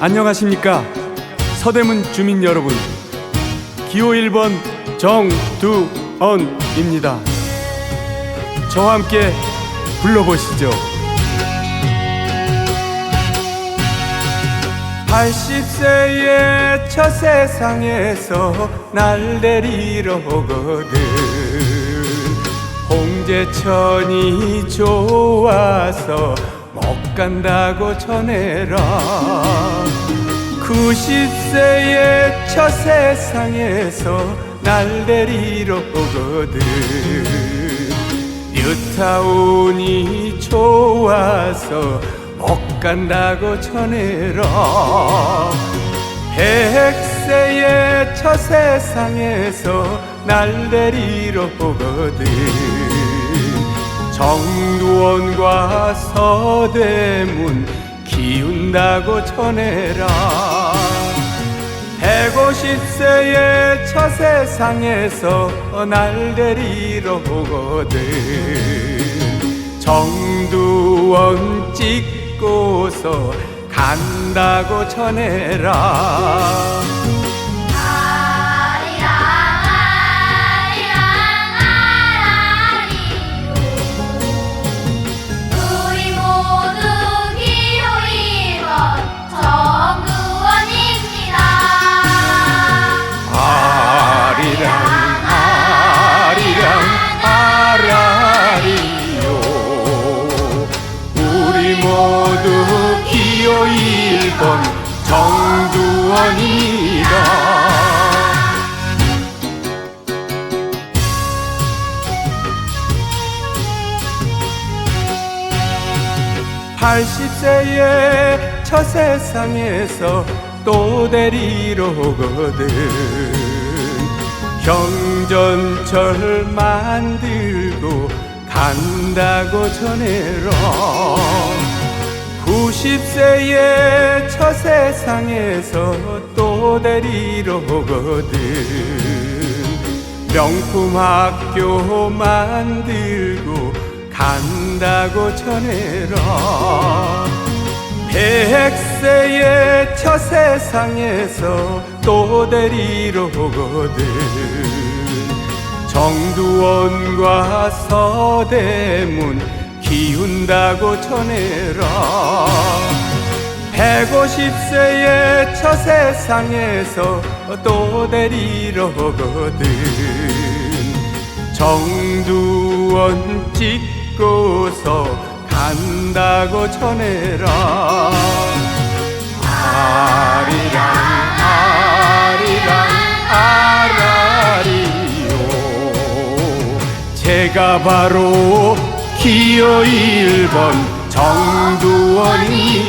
안녕하십니까? 서대문 주민 여러분. 기호 1번 정두언입니다. 저와 함께 불러보시죠. 80세의 첫 세상에서 날 데리러 오거든. 홍제천이 좋아서 못 간다고 전해라. 90세의 첫 세상에서 날 데리러 오거든. 뉴타운이 좋아서 못 간다고 전해라. 백세의 첫 세상에서 날 데리러 오거든 정두원과 서대문 기운다고 전해라. 150세의 첫 세상에서 날 데리러 오거든. 정두원 찍고서 간다고 전해라 80세의 첫 세상에서 또 데리러 오거든. 경전철 만들고 간다고 전해라 90세의 첫 세상에서 또 데리러 오거든. 명품 학교 만들고 간다고 전해라. 백세의 첫 세상에서 또 데리러 오거든. 정두원과 서대문 기운다고 전해라. 150세의 첫 세상에서 또 데리러 오거든. 정두원 찍고서 간다고 전해라. 아리랑 아리랑 아라리요. 제가 바로 기호 1번 정두원이다